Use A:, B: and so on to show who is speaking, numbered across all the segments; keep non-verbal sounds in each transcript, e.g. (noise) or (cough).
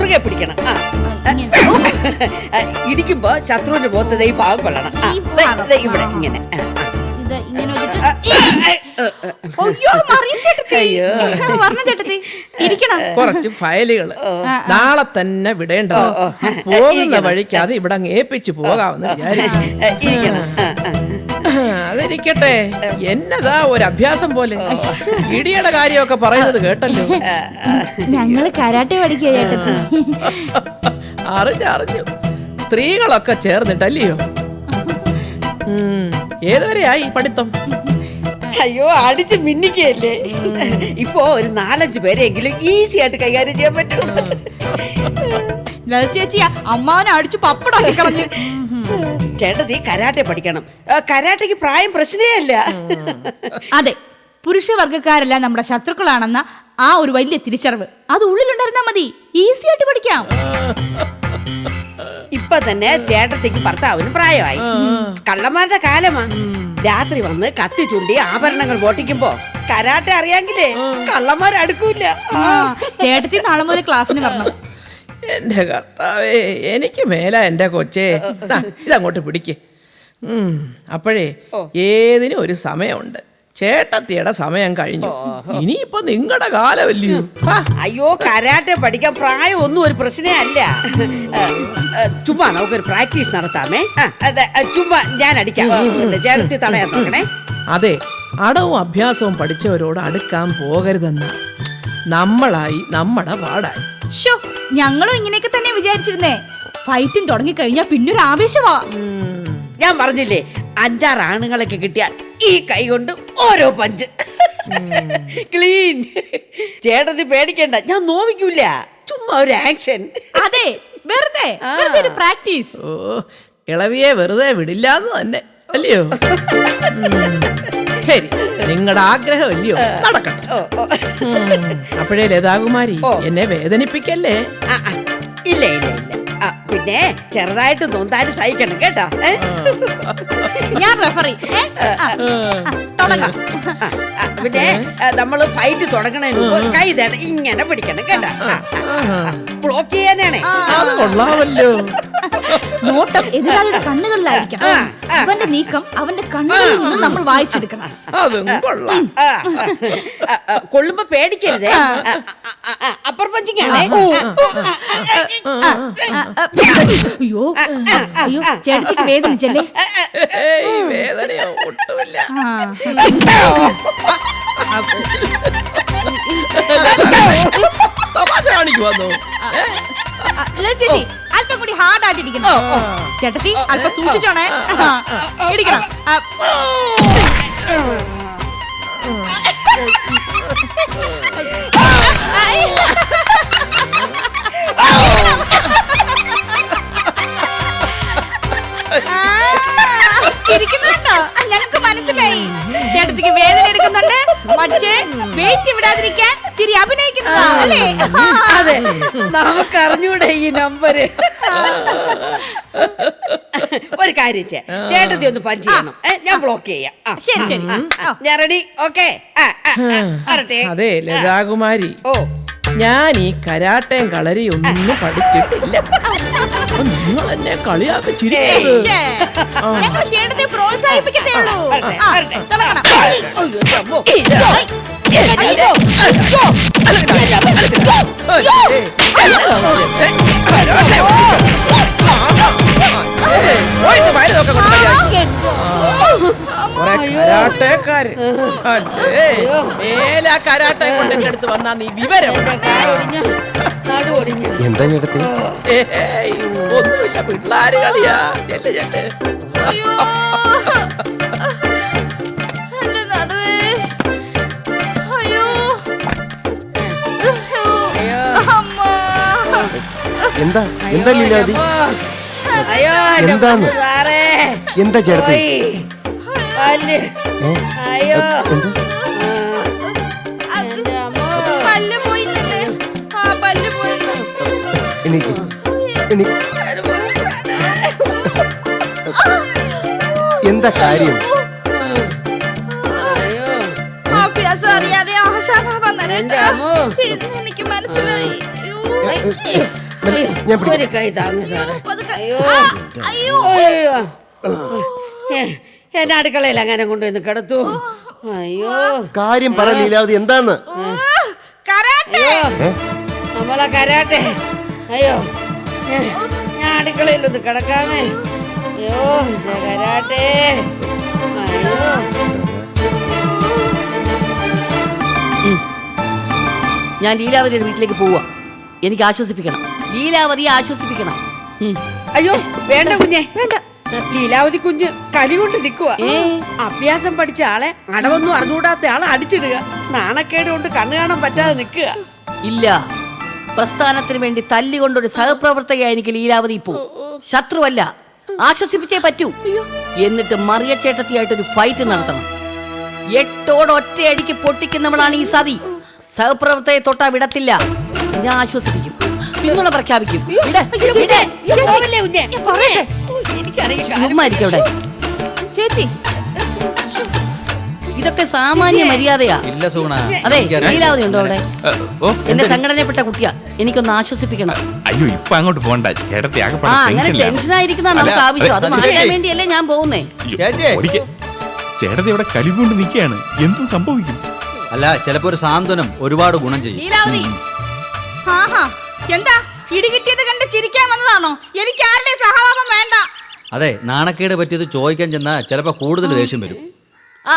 A: കുറുകെ പിടിക്കണം. ആ. ഇടിക്കുമ്പോ ശത്രുവിന്റെ മുഖത്ത് ഈ പാവം കൊള്ളണം. ആ ഇവിടെ ഇങ്ങനെ.
B: കുറച്ച്
C: ഫയലുകൾ
B: നാളെ തന്നെ വിടേണ്ടത് പോകുന്ന വഴിക്ക് ഇവിടെ അങ്ങ് ഏൽപ്പിച്ചു പോകാമെന്ന് വിചാരിച്ചു അതിരിക്കട്ടെ എന്നതാ ഒരു അഭ്യാസം പോലെ. ഇടിയുടെ കാര്യമൊക്കെ പറയുന്നത് കേട്ടല്ലോ.
C: ഞങ്ങൾ കരാട്ടെ പഠിക്കുക ചേട്ടത്തി.
B: അറിഞ്ഞു അറിഞ്ഞു. സ്ത്രീകളൊക്കെ ചേർന്നിട്ടല്ലയോ? ഏതുവരെയായി പഠിത്തം?
A: അയ്യോ അടിച്ച് മിന്നിക്കല്ലേ ഇപ്പോ ഒരു നാലഞ്ച് പേരെങ്കിലും ഈസി ആയിട്ട് കൈകാര്യം ചെയ്യാൻ പറ്റും.
C: ലളിത ചേച്ചിയാ അമ്മാവനെ അടിച്ചു പപ്പടാക്കി കളഞ്ഞു.
A: ചേട്ടത്തി കരാട്ടെ പഠിക്കണം. ആ, കരാട്ടയ്ക്ക് പ്രായം പ്രശ്നേ അല്ല
C: അതെ. പുരുഷവർഗക്കാരെല്ലാം നമ്മുടെ ശത്രുക്കളാണെന്ന ആ ഒരു വലിയ തിരിച്ചറിവ്. അത് ഉള്ളിലുണ്ടായിരുന്നാ മതി. ഈസി ആയിട്ട് പഠിക്കാം.
A: ഇപ്പൊ തന്നെ ചേട്ടത്തിക്ക് ഭർത്താവിന് പ്രായമായി. കള്ളന്മാരുടെ കാലമാ. രാത്രി വന്ന് കത്തി ചൂണ്ടി ആഭരണങ്ങൾ പൊട്ടിക്കുമ്പോ കരാട്ടെ അറിയാങ്കിലേ
C: ആ, ചേട്ടത്തി നാളെ മുതൽ ക്ലാസ്സിന് വരണം.
B: എന്റെ കർത്താവേ എനിക്ക് മേല എന്റെ കൊച്ചേ. ദാ, ഇതങ്ങോട്ട് പിടിക്ക്. ഉം, അപ്പോഴേ ഏതിനും ഒരു സമയമുണ്ട്. ചേട്ടത്തിയുടെ സമയം കഴിഞ്ഞു. ഇനിയിപ്പോ നിങ്ങളുടെ കാലമല്ലയോ? ആ,
A: അയ്യോ കരാട്ടെ പഠിക്കാൻ പ്രായം ഒന്നും ഒരു പ്രശ്നേ അല്ല. ആ, ആ, ചുമ്മാ നമുക്കൊരു പ്രാക്ടീസ് നടത്താമേ. ആ, അതെ ആ, ചുമ്മാ ഞാൻ അടിക്കാം. ചേട്ടത്തി തടയാൻ നോക്കണേ.
B: അതെ അടവും അഭ്യാസവും പഠിച്ചവരോട് അടുക്കാൻ പോകരുതെന്ന. നമ്മളായി നമ്മുടെ പാടായി
C: ഷോ ഞങ്ങളും ഇങ്ങനെയൊക്കെ തന്നെ വിചാരിച്ചിരുന്നേ. ഫൈറ്റും തുടങ്ങി കഴിഞ്ഞാൽ പിന്നെ ഒരു ആവേശമാ
A: ഞാൻ പറഞ്ഞില്ലേ അഞ്ചാറ് ആണുങ്ങളൊക്കെ കിട്ടിയാൽ ഈ കൈ കൊണ്ട് ഓരോ പഞ്ച്. ക്ലീൻ ചേട്ടത്തി പേടിക്കണ്ട ഞാൻ നോവിക്കൂല ചുമ്മാ ഒരു ആക്ഷൻ
C: അതെ വെറുതെ ഒരു പ്രാക്ടീസ്
B: ഓ ഇളവിയെ വെറുതെ വിടില്ലാന്ന് തന്നെ അല്ലയോ? (laughs) ശരി. നിങ്ങളുടെ ആഗ്രഹമല്ലയോ നടക്കട്ടെ.
A: ഓ, ഓ.
B: ഉം, അപ്പോഴേ ലതാകുമാരി എന്നെ വേദനിപ്പിക്കല്ലേ.
A: ഇല്ല ഇല്ല ഇല്ല. പിന്നെ ചെറുതായിട്ട് നൊന്താനും സഹിക്കണം കേട്ടോ?
C: ഞാൻ റെഫറി
A: പിന്നെ നമ്മൾ ഫൈറ്റ് തുടങ്ങണതിന് മുമ്പ് കൈ തേടാ ഇങ്ങനെ പിടിക്കണം കേട്ടോ. ബ്ലോക്ക് ചെയ്യാനാണേ.
B: കൊള്ളാവല്ലോ കൊള്ളാമല്ലോ.
C: നോട്ടം എതിരാളിയുടെ
A: കണ്ണുകളിലായിരിക്കാം.
C: അവന്റെ നീക്കം അവന്റെ കണ്ണുകളിൽ നിന്ന് നമ്മൾ വായിച്ചെടുക്കണം
B: അതും കൊള്ളാം
A: കൊള്ളുമ്പോ പേടിക്കരുത് അപ്പർ
C: അയ്യോ അയ്യോ ചേട്ടത്തിക്ക് വേദനിച്ചല്ലേ
B: വേദനയോ ഒട്ടുമില്ല. (laughs) തമാശ കാണിക്കുവന്നോ
C: ചേച്ചി അല്പം കൂടി ഹാർഡ് ആയിട്ടിരിക്കണം. ചേട്ടത്തി അല്പം സൂക്ഷിച്ചോണേ. ഇടിക്കണം ചിരിക്കുന്നുണ്ടോ ഞങ്ങൾക്ക് മനസ്സിലായി. ചേട്ടത്തിക്ക് വേദന എടുക്കുന്നുണ്ട്. പക്ഷേ വെയിറ്റ് വിടാതിരിക്കാൻ ചിരി അഭിനയിക്കുന്നതാ അല്ലേ?
A: അതെ നമുക്ക് അറിഞ്ഞൂടെ ഈ നമ്പര്. ഒരു കാര്യം ചേ ചേട്ടത്തി ഒന്ന് പഞ്ച് ചെയ്യണം. ഏ, ഞാൻ ബ്ലോക്ക് ചെയ്യാം. ആ,
C: ശരി ശരി.
A: ആ, ഞാൻ റെഡി ഓക്കെ
B: അതെ ലതാകുമാരി.
A: ഓ.
B: ഞാൻ ഈ കരാട്ടയും കളരി ഒന്നും പഠിച്ചിട്ടില്ല അപ്പൊ നിങ്ങൾ എന്നെ കളിയാക്കി ചിരിക്കരുത്
C: ഞങ്ങൾ പ്രോത്സാഹിപ്പിക്കത്തേ ഉള്ളൂ ആ. തുടങ്ങണം.
B: കരാട്ടക്കാര്. മേല കരാട്ടെ വന്നാ നീ വിവരം.
D: എന്താ ചേട്ടത്തി?
B: ഏയ്, ഒന്നുമില്ല. പിള്ളാര് കളിയാ. ചെല്ല് ചെല്ല്.
C: അയ്യോ. എന്റെ നടുവേ. അയ്യോ.
D: എന്താ? എന്താ ലീലാതി
A: അയ്യോ എന്റെ? പൊന്നു സാറേ
D: എന്താ ചേട്ടത്തി
A: പോയി. പല്ല്.
D: ഏ?
A: അയ്യോ
D: എന്താ
C: പല്ല് പോയിട്ടുണ്ട് ആ പല്ല് പോയി
D: എനിക്ക് എനിക്ക് എന്താ കാര്യം
A: അയ്യോ
C: അഭ്യാസം അറിയാതെ ആശാഭാവം
A: എന്റെ അമ്മോ.
C: എനിക്ക് മനസ്സിലായി അയ്യോ.
D: ഞാൻ
A: ഒരു കൈ താങ്ങ് സാറേ. അയ്യോ.
C: അയ്യോ.
A: ഏ, അടുക്കളയിൽ അങ്ങനെ കൊണ്ടുവന്ന് കിടത്തു. അയ്യോ.
D: കാര്യം പറ ലീലാവതി എന്താന്ന്?
A: അയ്യോ നമ്മളെ കരാട്ടെ. അയ്യോ ഞാൻ അടുക്കളയിൽ ഒന്ന് കിടക്കാമേ. അയ്യോ എന്റെ കരാട്ടെ. അയ്യോ.
E: ഞാൻ ലീലാവതിയുടെ വീട്ടിലേക്ക് പോവാ. എനിക്ക് ആശ്വസിപ്പിക്കണം. ലീലാവതിയെ ആശ്വസിപ്പിക്കണം.
A: അയ്യോ വേണ്ട കുഞ്ഞെ. വേണ്ട. ലീലാവതി കുഞ്ഞ് കലി കൊണ്ട് നിൽക്കുക അഭ്യാസം പഠിച്ച ആളെ അടവൊന്നും അറിഞ്ഞൂടാത്ത ആളെ അടിച്ചിടുക. നാണക്കേട് കൊണ്ട് കണ്ണു കാണാൻ പറ്റാതെ നിൽക്കുക.
E: ഇല്ല. പ്രസ്ഥാനത്തിന് വേണ്ടി തല്ലുകൊണ്ടൊരു സഹപ്രവർത്തകയായി എനിക്ക് ലീലാവതി ഇപ്പോ ശത്രുവല്ല. ആശ്വസിപ്പിച്ചേ പറ്റൂ. എന്നിട്ട് മറിയച്ചേട്ടത്തിയായിട്ടൊരു ഫൈറ്റ് നടത്തണം. എട്ടോട് ഒറ്റയടിക്ക് പൊട്ടിക്കുന്നവളാണ് ഈ സതി. സഹപ്രവർത്തകയെ തൊട്ടാ വിടത്തില്ല. ഞാൻ ആശ്വസിപ്പിക്കും. പിന്തുണ പ്രഖ്യാപിക്കും.
A: എനിക്കറിയില്ല
C: ചേച്ചി.
E: ഇതൊക്കെ സാമാന്യ മര്യാദയാ.
F: ഇല്ല സൂണ.
E: അതെ. ലീലാവതി ഉണ്ടോ അവിടെ?
F: ഓ
E: എന്റെ സംഘടനപ്പെട്ട കുട്ടിയാ. എനിക്കൊന്ന് ആശ്വസിപ്പിക്കണം.
G: അയ്യോ ഇപ്പൊ അങ്ങോട്ട് പോണ്ട ചേട്ടത്തി
E: ആ അങ്ങനെ. ടെൻഷനായിരിക്കുന്ന നമുക്ക് ആവശ്യം അത് മാറ്റാൻ വേണ്ടിയല്ലേ ഞാൻ പോകുന്നേ.
G: ചേട്ടത്തി ഇവിടെ കലികൊണ്ട് നിൽക്കുകയാണ്. എന്തും സംഭവിക്കും.
F: അല്ല ചിലപ്പോ ഒരു സാന്ത്വനം ഒരുപാട് ഗുണം ചെയ്യും.
E: ലീലാവതി.
C: എന്താ? ഇടികിട്ടിയത് കണ്ട് ചിരിക്കാൻ വന്നതാണോ? എനിക്ക് ആരുടെ സഹതാപം വേണ്ട.
F: അതെ നാണക്കേട് പറ്റിയത് ചോദിക്കാൻ ചെന്നാ ചിലപ്പോ കൂടുതൽ ദേഷ്യം വരും.
E: ആ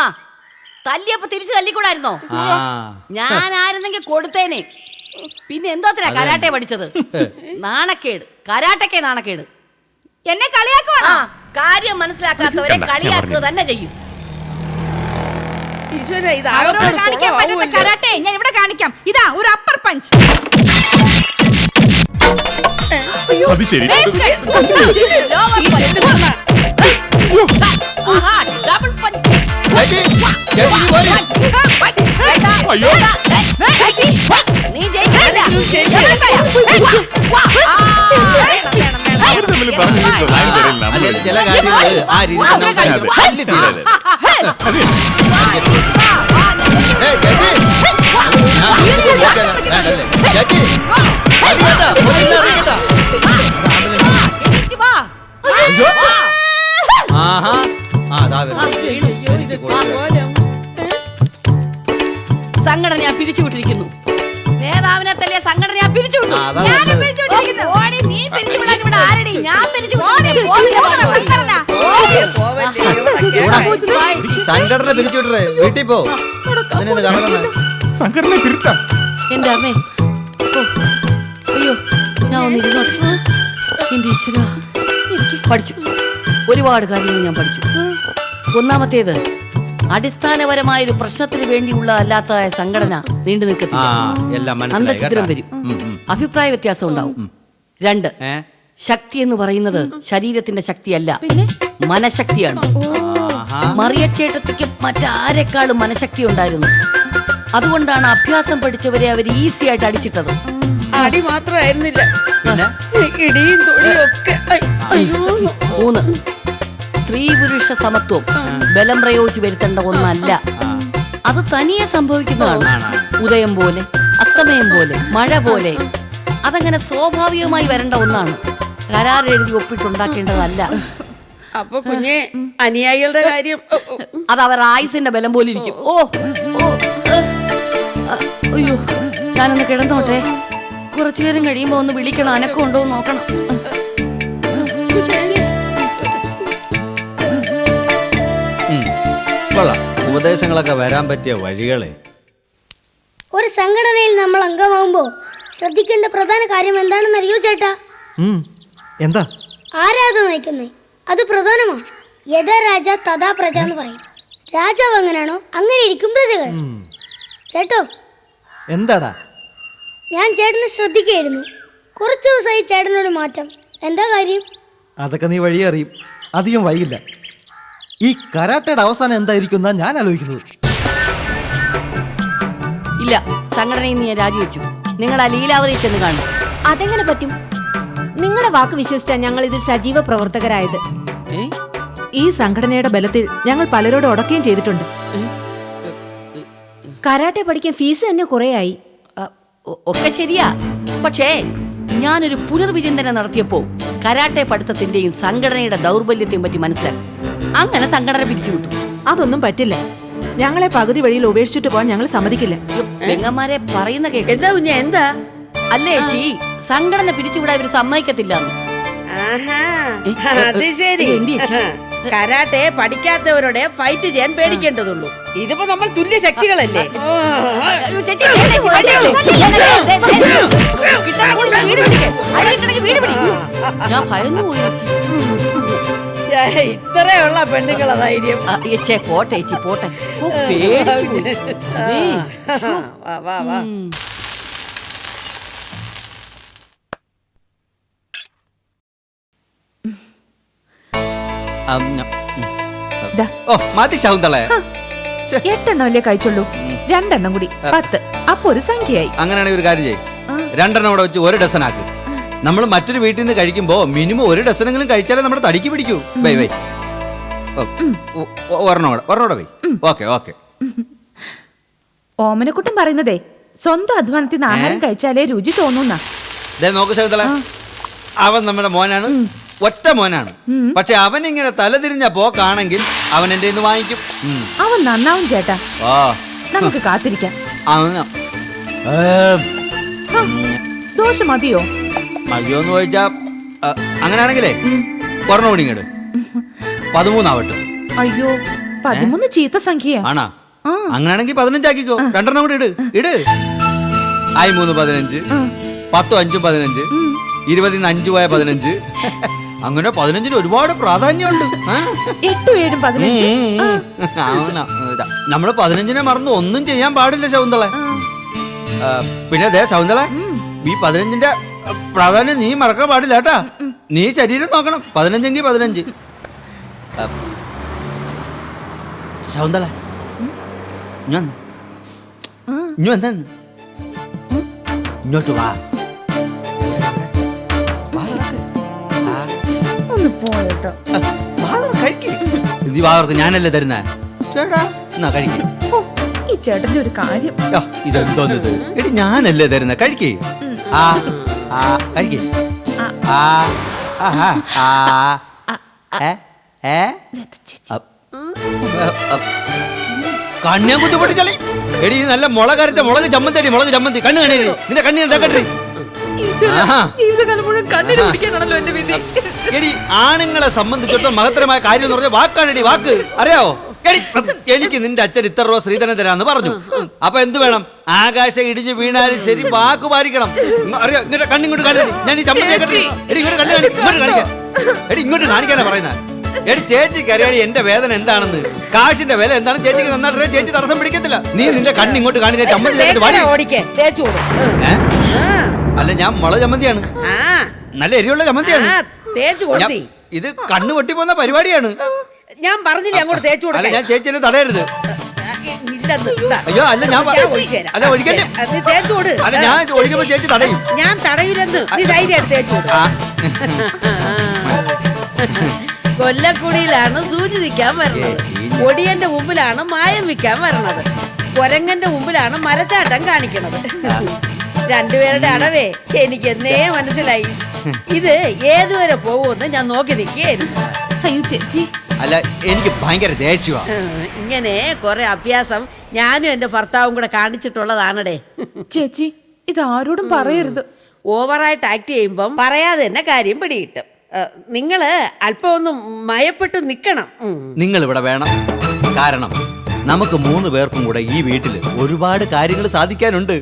E: തല്ലിയപ്പോ തിരിച്ചു തല്ലിക്കൂടായിരുന്നോ? ഞാൻ ആയിരുന്നെങ്കിൽ കൊടുത്തേനെ. പിന്നെ എന്തോത്തിനാ കരാട്ടെ പഠിച്ചത്? നാണക്കേട്. കരാട്ടക്കെ നാണക്കേട്.
C: എന്നെ കളിയാക്കുവാണോ?
E: ആ കാര്യം മനസ്സിലാക്കാത്തവരെ കളിയാക്കുക തന്നെ ചെയ്യും.
C: കാണിക്കാൻ പറ്റുന്ന കരാട്ടെ. ഞാൻ ഇവിടെ കാണിക്കാം. ഇതാ ഒരു അപ്പർ പഞ്ച്
G: അത് ശരി. അയ്യോ.
E: നീ ജയിക്കില്ല
G: അവർ തമ്മിൽ പറഞ്ഞു തീർത്തോ? നാല് പേരിൽ നമ്മൾ.
F: അല്ലെങ്കിൽ ചില കാര്യങ്ങൾ ആ രീതിയിൽ നമുക്ക്.
G: അതെ.
F: തല്ലി തീരും.
G: അതെ.
F: ഏയ്,
E: സംഘടന
F: തിരിച്ചുവിട്ടേ വീട്ടിൽ പോ. അതിനെന്ത്
G: സംഘടന തിരുത്താം.
E: എന്റെ അമ്മേ. ഓ, അയ്യോ ഞാൻ ഒന്ന് ഇരുന്നോട്ടെ. എന്റെ ഈശ്വര. പഠിച്ചു. ഒരുപാട് കാര്യങ്ങൾ ഞാൻ പഠിച്ചു. ഒന്നാമത്തേത് അടിസ്ഥാനപരമായ ഒരു പ്രശ്നത്തിന് വേണ്ടിയുള്ള അല്ലാത്തതായ സംഘടന നീണ്ടു
F: ആ
E: നിൽക്കത്തില്ല
F: എല്ലാം മനസ്സിലായി
E: അന്തചിത്രം
F: കേട്ടാ.
E: വരും.
F: ഉം, ഉം.
E: അഭിപ്രായ വ്യത്യാസം ഉണ്ടാവും. രണ്ട്
F: ഏ?
E: ശക്തി എന്ന് പറയുന്നത് ശരീരത്തിന്റെ ശക്തിയല്ല. മനഃശക്തിയാണ്. മറിയച്ചേട്ടത്തിക്ക് മറ്റാരെക്കാളും മനഃശക്തി ഉണ്ടായിരുന്നു അതുകൊണ്ടാണ് അഭ്യാസം പഠിച്ചവരെ അവർ ഈസി ആയിട്ട് അടിച്ചിട്ടത്.
A: അടി മാത്രമായിരുന്നില്ല.
F: പിന്നെ?
A: ഇടിയും ഒക്കെ.
E: മൂന്ന്. സ്ത്രീ പുരുഷ സമത്വം. ബലം പ്രയോഗിച്ച് വരുത്തേണ്ട ഒന്നല്ല. അത് തനിയെ സംഭവിക്കുന്നതാണ്. ഉദയം പോലെ അസ്തമയം പോലെ മഴ പോലെ. അതങ്ങനെ സ്വാഭാവികമായി വരേണ്ട ഒന്നാണ്. കരാർ എഴുതി ഒപ്പിട്ടുണ്ടാക്കേണ്ടതല്ല
A: അപ്പൊ കുഞ്ഞെ അനുയായികളുടെ കാര്യം
E: അത് അവർ ആയുസിന്റെ ബലം പോലെ ഇരിക്കും. ഓ അയ്യോ ഞാനൊന്ന് കിടന്നോട്ടെ. കുറച്ചു നേരം കഴിയുമ്പോ ഒന്ന് വിളിക്കണം അനക്കം ഉണ്ടോ നോക്കണം.
F: ഉപദേശങ്ങളൊക്കെ വരാൻ പറ്റിയ വഴികളെ.
H: ഒരു സംഘടനയിൽ നമ്മൾ അംഗമാകുമ്പോ ശ്രദ്ധിക്കേണ്ട പ്രധാന കാര്യം എന്താണെന്ന് അറിയോ ചേട്ടാ?
D: ഉം. എന്താ?
H: ആരാധന നയിക്കുന്നേ? അത് പ്രധാനമാണ് യഥാ രാജ തഥാ പ്രജ എന്ന് പറയും. രാജാവ് അങ്ങനെയാണോ അങ്ങനെ ഇരിക്കും പ്രജകൾ. ചേട്ടോ?
D: എന്താടാ?
H: ഞാൻ ചേട്ടനെ ശ്രദ്ധിക്കുകയായിരുന്നു. കുറച്ച് ദിവസമായി ചേട്ടനൊരു മാറ്റം. എന്താ കാര്യം?
I: അതൊക്കെ നീ വഴി അറിയും. അധികം വൈകില്ല. ഈ കരാട്ടയുടെ അവസാനം എന്തായിരിക്കും എന്നാ ഞാൻ ആലോചിക്കുന്നത്.
E: ഇല്ല സംഘടനയിൽ നിന്ന് ഞാൻ രാജിവെച്ചു. നിങ്ങൾ ആ ലീലാവതി ചെന്ന് കാണും.
J: അതെങ്ങനെ പറ്റും? നിങ്ങളുടെ വാക്ക് വിശ്വസിച്ചാ ഞങ്ങൾ ഇതിൽ സജീവ പ്രവർത്തകരായത്.
K: ഈ സംഘടനയുടെ ബലത്തിൽ ഞങ്ങൾ പലരോട് ഉടക്കുകയും ചെയ്തിട്ടുണ്ട്.
J: കരാട്ടെ പഠിക്കാൻ ഫീസ് തന്നെ കുറേയായി.
E: ഒക്കെ ശരിയാ. പക്ഷേ ഞാനൊരു പുനർവിചിന്തനം നടത്തിയപ്പോ കരാട്ടെ പഠിത്തത്തിന്റെയും സംഘടനയുടെ ദൗർബല്യത്തെയും പറ്റി മനസ്സിലാക്കി. അങ്ങനെ സംഘടന പിരിച്ചുവിട്ടു
K: അതൊന്നും പറ്റില്ല. ഞങ്ങളെ പകുതി വഴിയിൽ ഉപേക്ഷിച്ചിട്ട് പോകാൻ ഞങ്ങൾ സമ്മതിക്കില്ല.
E: പെങ്ങന്മാരെ പറയുന്ന
A: എന്താ കുഞ്ഞ എന്താ?
E: അല്ലേ ചീ? സംഘടന പിരിച്ചുവിടാൻ ഇവർ സമ്മതിക്കത്തില്ല
A: അത് ശരി? കരാട്ടെ പഠിക്കാത്തവരോടെ ഫൈറ്റ് ചെയ്യാൻ പേടിക്കേണ്ടതുള്ളൂ. ഇതിപ്പോ നമ്മൾ തുല്യ ശക്തികളല്ലേ? ഇത്രയുള്ള പെണ്ണുങ്ങളെ ധൈര്യം.
E: പോട്ടെ ചേച്ചി പോട്ടെ. ഓ, പേടിച്ചു ദേ.
F: ഓ മതി ശകുന്തളെ.
K: എട്ടെണ്ണം അല്ലേ കഴിച്ചുള്ളൂ? രണ്ടെണ്ണം കൂടി. പത്ത്. അപ്പൊ ഒരു സംഖ്യയായി.
F: അങ്ങനെയാണെങ്കിൽ ഒരു കാര്യം ചെയ്യും. രണ്ടെണ്ണം ഇവിടെ വെച്ച് ഒരു ഡസൻ ആക്ക്. നമ്മൾ മറ്റൊരു വീട്ടിൽ നിന്ന് കഴിക്കുമ്പോ മിനിമം ഒരു ഡസനെങ്കിലും കഴിച്ചാലേ നമ്മുടെ തടിക്ക് പിടിക്കൂ. വൈ വൈ. ഓ, ഒ- ഒ- ഒരെണ്ണം കൂടെ ഒരെണ്ണം കൂടെ വൈ. Okay okay.
J: ഓമനക്കുട്ടൻ പറയുന്നതേ സ്വന്തം അധ്വാനത്തിൽ നിന്ന് ആഹാരം കഴിച്ചാലേ രുചി തോന്നുന്ന.
F: ദേ നോക്ക് ശകുന്തള. അവൻ നമ്മുടെ മോനാണ്. ഒറ്റ മോനാണ്. പക്ഷെ അവൻ ഇങ്ങനെ തലതിരിഞ്ഞ പോക്കാണെങ്കിൽ അവൻ എന്റെ ഇന്ന് വാങ്ങിക്കും.
J: അവൻ നന്നാവും ചേട്ടാ. നമുക്ക് കാത്തിരിക്കാം. ദോശ മതിയോ?
F: മതിയോ എന്ന് ചോദിച്ചാ അങ്ങനെയാണെങ്കിലേ കൂടി ഇങ്ങോട്ട് പതിമൂന്നാവട്ടെ.
J: അയ്യോ പതിമൂന്ന് ചീത്ത സംഖ്യ
F: ആണാ. അങ്ങനെയാണെങ്കിൽ പതിനഞ്ചാക്കിക്കോ രണ്ടെണ്ണം കൂടി ഇട്. ഇട്. ആയി മൂന്ന് പതിനഞ്ച് പത്തും അഞ്ചും പതിനഞ്ച്. ഇരുപതിന്ന് അഞ്ചു പോയ പതിനഞ്ച്. (laughs) അങ്ങനെ പതിനഞ്ചിന് ഒരുപാട് പ്രാധാന്യമുണ്ട്?
J: എട്ടും ഏഴും പതിനഞ്ച്.
F: നമ്മൾ പതിനഞ്ചിനെ മറന്ന് ഒന്നും ചെയ്യാൻ പാടില്ല ശകുന്തള. പിന്നെ അതെ ശകുന്തള ഈ പതിനഞ്ചിന്റെ പ്രാധാന്യം നീ മറക്കാൻ പാടില്ല കേട്ടാ. നീ ശരീരം നോക്കണം. പതിനഞ്ചെങ്കിൽ പതിനഞ്ച്. ശകുന്തള. ഇഞ്ഞ് വന്നെന്ന്. ഇങ്ങോട്ട് വാ. വാ തുറക്ക്, ഞാനല്ലേ തരുന്നേ? ചേട്ടാ. എന്നാ കഴിക്കും.
J: ഈ ചേട്ടന്റെ ഒരു കാര്യം.
F: ഇത് എടി ഞാനല്ലേ തരുന്നേ? കഴിക്കേ. ആ ആ കഴിക്കേ. ആ. ആ ആ ഏ ഏ? അപ്പ്. അപ്പ്. കണ്ണിയാൻ കുത്തിപ്പൊട്ടി ചളി എടി ഇത് നല്ല മുളക് അരച്ച മുളക് ചമ്മന്തി അടി മുളക് ചമ്മന്തി. കണ്ണ് കണ്ണി നിന്റെ കണ്ണി എന്താക്കട്ടെ ആഹാ.
K: ജീവിതകാലം മുഴുവൻ കണ്ണിന് പിടിക്കാനാണല്ലോ എന്റെ വിധി.
F: എടി ആണുങ്ങളെ സംബന്ധിച്ചിടത്തോളം മഹത്തരമായ കാര്യം എന്ന് പറഞ്ഞാൽ വാക്കാണെടി വാക്ക്. അറിയാവോ? എടി, എനിക്ക് നിന്റെ അച്ഛൻ ഇത്ര രൂപ ശ്രീധരൻ തരാന്ന് പറഞ്ഞു. അപ്പൊ എന്ത് വേണം? ആകാശം ഇടിഞ്ഞ് വീണാലും ശരി വാക്ക് പാലിക്കണം. അറിയാം? ഇങ്ങോട്ട് കണ്ണിങ്ങോട്ട് ഞാൻ ഈ ചമ്മന്തി എടി ഇങ്ങോട്ട് കണ്ണു കാണി ഇങ്ങോട്ട് കാണിക്കാം. എടി ഇങ്ങോട്ട് കാണിക്കാനാ പറയുന്നത് എടി ചേച്ചിക്ക് അറിയാടി എന്റെ വേദന എന്താണെന്ന്? കാശിന്റെ വില എന്താണ്? ചേച്ചിക്ക് നന്നായിട്ട് ചേച്ചി തടസ്സം പിടിക്കത്തില്ല. നീ നിന്റെ കണ്ണിങ്ങോട്ട് കാണിക്കാൻ ചമ്മന്തി.
A: ഓടിക്കേ.
F: ചേച്ചി? അല്ല ഞാൻ മുള ചമ്മന്തിയാണ്.
A: ആ.
F: നല്ല എരിയുള്ള ചമ്മന്തിയാണ്.
A: ആ, തേച്ചു
F: ഞാൻ-
A: കൊടുത്തി
F: ഇത് കണ്ണു പൊട്ടിപ്പോന്ന പരിപാടിയാണ്.
A: ഞാൻ പറഞ്ഞില്ല അങ്ങോട്ട് തേച്ചു
F: അല്ല
A: കൊടുക്കാൻ
F: ഞാൻ ചേച്ചിനെ തടയരുത്.
A: ഇല്ലെന്ന്. ഇതാ.
F: അയ്യോ അല്ല ഞാൻ
A: ഒഴിച്ചു തരാം.
F: അല്ല ഒഴിക്കട്ടെ.
A: അത് നീ തേച്ചു കൊടു.
F: അല്ല ഞാൻ ഒഴിക്കുമ്പോ ചേച്ചി തടയും.
A: ഞാൻ തടയില്ലെന്ന് നീ ധൈര്യമായിട്ട് തേച്ചു കൊടു.
F: ആ,
A: കൊല്ലക്കുടിയിലാണ് സൂചി നിൽക്കാൻ വരുന്നത് ഒടിയന്റെ മുമ്പിലാണ് മായം വിൽക്കാൻ വരണത് കൊരങ്ങന്റെ മുമ്പിലാണ് മരച്ചാട്ടം കാണിക്കണത് രണ്ടുപേരുടെ അടവേ. എനിക്ക് എന്നേ മനസ്സിലായി. ഇത് ഏതുവരെ പോകുമെന്ന് ഞാൻ നോക്കി നിൽക്കുകയായിരുന്നു.
J: അയ്യോ ചേച്ചി.
F: അല്ല എനിക്ക് ഭയങ്കര ദേഷ്യമാ
A: ഇങ്ങനെ കുറെ അഭ്യാസം ഞാനും എന്റെ ഭർത്താവും കൂടെ കാണിച്ചിട്ടുള്ളതാണടേ.
J: ചേച്ചി ഇത് ആരോടും പറയരുത്.
A: ഓവറായിട്ട് ആക്ട് ചെയ്യുമ്പം പറയാതെ തന്നെ കാര്യം പിടികിട്ടും. നിങ്ങൾ അല്പം ഒന്ന് മയപ്പെട്ട് നിൽക്കണം.
F: നിങ്ങൾ ഇവിടെ വേണം. കാരണം നമുക്ക് മൂന്ന് പേർക്കും കൂടെ ഈ വീട്ടിൽ ഒരുപാട് കാര്യങ്ങൾ സാധിക്കാനുണ്ട്.